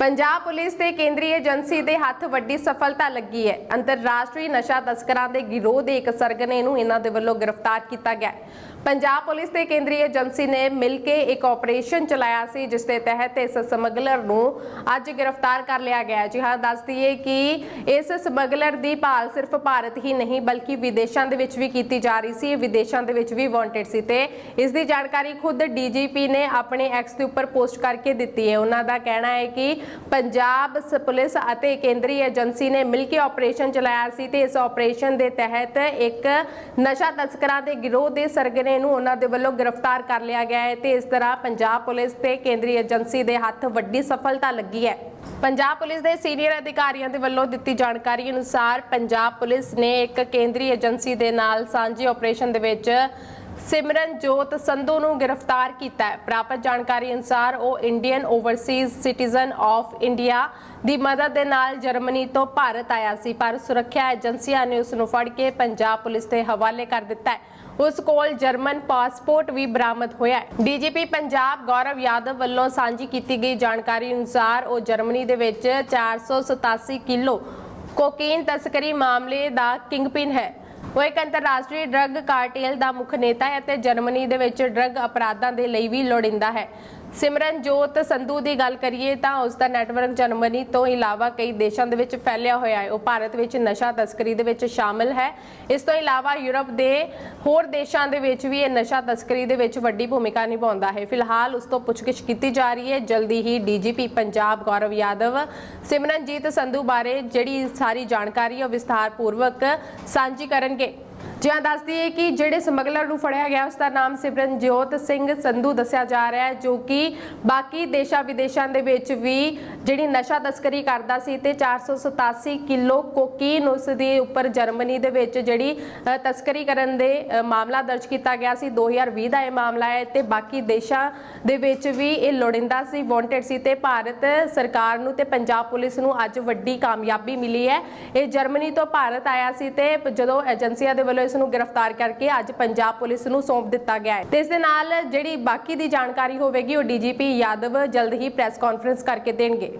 Punjab police ਤੇ ਕੇਂਦਰੀ agency ਦੇ ਹੱਥ ਵੱਡੀ ਸਫਲਤਾ ਲੱਗੀ ਹੈ। ਅੰਤਰਰਾਸ਼ਟਰੀ ਨਸ਼ਾ ਤਸਕਰਾਂ ਦੇ ਗਿਰੋਹ ਦੇ ਇੱਕ ਸਰਗਨੇ ਨੂੰ ਇਹਨਾਂ ਦੇ ਵੱਲੋਂ ਗ੍ਰਿਫਤਾਰ ਕੀਤਾ ਗਿਆ ਪੰਜਾਬ ਪੁਲਿਸ ਤੇ ਕੇਂਦਰੀ ਏਜੰਸੀ ਨੇ ਮਿਲ ਕੇ ਇੱਕ ਆਪਰੇਸ਼ਨ ਚਲਾਇਆ ਸੀ, ਜਿਸ ਦੇ ਤਹਿਤ ਇਸ ਸਮਗਲਰ ਨੂੰ ਅੱਜ ਗ੍ਰਿਫਤਾਰ ਕਰ ਲਿਆ ਗਿਆ ਜੀ ਹਾਂ, ਦੱਸ ਦਈਏ ਕਿ ਇਸ ਸਮਗਲਰ ਦੀ ਭਾਲ ਸਿਰਫ ਭਾਰਤ ਹੀ ਨਹੀਂ, ਬਲਕਿ ਵਿਦੇਸ਼ਾਂ ਦੇ ਵਿੱਚ ਵੀ ਕੀਤੀ ਜਾ ਰਹੀ ਸੀ। ਵਿਦੇਸ਼ਾਂ ਦੇ ਵਿੱਚ ਵੀ ਵਾਂਟਡ ਸੀ ਤੇ ਇਸ ਦੀ ਜਾਣਕਾਰੀ ਖੁਦ ਡੀਜੀਪੀ ਨੇ ਆਪਣੇ ਐਕਸ ਦੇ ਉੱਪਰ ਪੋਸਟ ਕਰਕੇ ਦਿੱਤੀ ਹੈ। ਉਹਨਾਂ ਦਾ ਕਹਿਣਾ ਹੈ ਕਿ ਪੰਜਾਬ ਪੁਲਿਸ ਅਤੇ ਕੇਂਦਰੀ ਏਜੰਸੀ ਨੇ ਮਿਲ ਕੇ ਆਪਰੇਸ਼ਨ ਚਲਾਇਆ ਸੀ ਤੇ ਇਸ ਆਪਰੇਸ਼ਨ ਦੇ ਤਹਿਤ ਇੱਕ ਨਸ਼ਾ ਤਸਕਰਾਂ ਦੇ ਗਿਰੋਹ ਦੇ ਸਰਗਨੇ ਨੂੰ ਉਹਨਾਂ ਦੇ ਵੱਲੋਂ ਗ੍ਰਿਫਤਾਰ ਕਰ ਲਿਆ ਗਿਆ ਹੈ ਤੇ ਇਸ ਤਰ੍ਹਾਂ ਪੰਜਾਬ ਪੁਲਿਸ ਤੇ ਕੇਂਦਰੀ ਏਜੰਸੀ ਦੇ ਹੱਥ ਵੱਡੀ ਸਫਲਤਾ ਲੱਗੀ ਹੈ। ਪੰਜਾਬ ਪੁਲਿਸ ਦੇ ਸੀਨੀਅਰ ਅਧਿਕਾਰੀਆਂ ਦੇ ਵੱਲੋਂ ਦਿੱਤੀ ਜਾਣਕਾਰੀ ਅਨੁਸਾਰ ਪੰਜਾਬ ਪੁਲਿਸ ਨੇ ਇੱਕ ਕੇਂਦਰੀ ਏਜੰਸੀ ਦੇ ਨਾਲ ਸਾਂਝੇ ਆਪਰੇਸ਼ਨ ਦੇ ਵਿੱਚ ਸਿਮਰਨਜੋਤ ਸੰਧੂ ਨੂੰ ਗ੍ਰਿਫਤਾਰ ਕੀਤਾ ਹੈ। ਪ੍ਰਾਪਤ ਜਾਣਕਾਰੀ ਅਨੁਸਾਰ ਉਹ Indian overseas citizen of India ਦੀ ਮਦਦ ਦੇ ਨਾਲ ਜਰਮਨੀ ਤੋਂ ਭਾਰਤ ਆਇਆ ਸੀ, ਪਰ ਸੁਰੱਖਿਆ ਏਜੰਸੀਆਂ ਨੇ ਉਸ ਨੂੰ ਫੜ ਕੇ ਪੰਜਾਬ ਪੁਲਿਸ ਦੇ ਹਵਾਲੇ ਕਰ ਦਿੱਤਾ ਹੈ। ਉਸ ਕੋਲ ਜਰਮਨ ਪਾਸਪੋਰਟ ਵੀ ਬਰਾਮਦ ਹੋਇਆ ਹੈ। ਡੀਜੀਪੀ ਪੰਜਾਬ ਗੌਰਵ ਯਾਦਵ ਵੱਲੋਂ ਸਾਂਝੀ ਕੀਤੀ ਗਈ ਜਾਣਕਾਰੀ ਅਨੁਸਾਰ ਉਹ ਜਰਮਨੀ ਦੇ ਵਿੱਚ 487 ਕਿਲੋ ਕੋਕੀਨ ਤਸਕਰੀ ਮਾਮਲੇ ਦਾ ਕਿੰਗਪਿਨ ਹੈ। ਉਹ ਇੱਕ ਅੰਤਰਰਾਸ਼ਟਰੀ ਡਰੱਗ ਕਾਰਟੇਲ ਦਾ ਮੁੱਖ ਨੇਤਾ ਹੈ ਅਤੇ ਜਰਮਨੀ ਦੇ ਵਿੱਚ ਡਰੱਗ ਅਪਰਾਧਾਂ ਦੇ ਲਈ ਵੀ ਲੋੜਿੰਦਾ ਹੈ। ਸਿਮਰਨਜੋਤ ਸੰਧੂ ਦੀ ਗੱਲ ਕਰੀਏ ਤਾਂ ਉਸ ਦਾ ਨੈਟਵਰਕ ਜਰਮਨੀ ਤੋਂ ਇਲਾਵਾ ਕਈ ਦੇਸ਼ਾਂ ਦੇ ਵਿੱਚ ਫੈਲਿਆ ਹੋਇਆ ਹੈ। ਉਹ ਭਾਰਤ ਵਿੱਚ ਨਸ਼ਾ ਤਸਕਰੀ ਦੇ ਵਿੱਚ ਸ਼ਾਮਲ ਹੈ। ਇਸ ਤੋਂ ਇਲਾਵਾ ਯੂਰਪ ਦੇ ਹੋਰ ਦੇਸ਼ਾਂ ਦੇ ਵਿੱਚ ਵੀ ਇਹ ਨਸ਼ਾ ਤਸਕਰੀ ਦੇ ਵਿੱਚ ਵੱਡੀ ਭੂਮਿਕਾ ਨਿਭਾਉਂਦਾ ਹੈ। ਫਿਲਹਾਲ ਉਸ ਤੋਂ ਪੁੱਛਗਿੱਛ ਕੀਤੀ ਜਾ ਰਹੀ ਹੈ। ਜਲਦੀ ਹੀ ਡੀਜੀਪੀ ਪੰਜਾਬ ਗੌਰਵ ਯਾਦਵ, ਸਿਮਰਨਜੀਤ ਸੰਧੂ ਬਾਰੇ ਜਿਹੜੀ ਸਾਰੀ ਜਾਣਕਾਰੀ ਉਹ ਵਿਸਥਾਰ ਪੂਰਵਕ ਸਾਂਝੀ ਕਰਨਗੇ। ਜਿਹਾਂ ਦੱਸ ਦਈਏ ਕਿ ਜਿਹੜੇ ਸਮਗਲਰ ਨੂੰ ਫੜਿਆ ਗਿਆ ਉਸ ਦਾ ਨਾਮ ਸਿਮਰਨਜੋਤ ਸਿੰਘ ਸੰਧੂ ਦੱਸਿਆ ਜਾ ਰਿਹਾ ਹੈ, ਜੋ ਕਿ ਬਾਕੀ ਦੇਸ਼ਾਂ ਵਿਦੇਸ਼ਾਂ ਦੇ ਵਿੱਚ ਵੀ ਜਿਹੜੀ ਨਸ਼ਾ ਤਸਕਰੀ ਕਰਦਾ ਸੀ ਤੇ 487 ਕਿਲੋ ਕੋਕੀਨ ਉਸ ਦੇ ਉੱਪਰ ਜਰਮਨੀ ਦੇ ਵਿੱਚ ਜਿਹੜੀ ਤਸਕਰੀ ਕਰਨ ਦੇ ਮਾਮਲਾ ਦਰਜ ਕੀਤਾ ਗਿਆ ਸੀ। 2020 ਦਾ ਇਹ ਮਾਮਲਾ ਹੈ ਤੇ ਬਾਕੀ ਦੇਸ਼ਾਂ ਦੇ ਵਿੱਚ ਵੀ ਇਹ ਲੋੜਿੰਦਾ ਸੀ, ਵਾਂਟਡ ਸੀ ਤੇ ਭਾਰਤ ਸਰਕਾਰ ਨੂੰ ਤੇ ਪੰਜਾਬ ਪੁਲਿਸ ਨੂੰ ਅੱਜ ਵੱਡੀ ਕਾਮਯਾਬੀ ਮਿਲੀ ਹੈ। ਇਹ ਜਰਮਨੀ ਤੋਂ ਭਾਰਤ ਆਇਆ ਸੀ ਤੇ ਜਦੋਂ ਏਜੰਸੀਆਂ ਦੇ ਵੱਲੋਂ ਇਸ ਨੂੰ ਗ੍ਰਿਫਤਾਰ ਕਰਕੇ ਅੱਜ ਪੰਜਾਬ ਪੁਲਿਸ ਨੂੰ ਸੌਂਪ ਦਿੱਤਾ ਗਿਆ ਹੈ। ਤੇ ਇਸ ਦੇ ਨਾਲ ਜਿਹੜੀ ਬਾਕੀ ਦੀ ਜਾਣਕਾਰੀ ਹੋਵੇਗੀ, ਉਹ ਡੀਜੀਪੀ ਯਾਦਵ ਜਲਦ ਹੀ ਪ੍ਰੈਸ ਕਾਨਫਰੰਸ ਕਰਕੇ ਦੇਣਗੇ।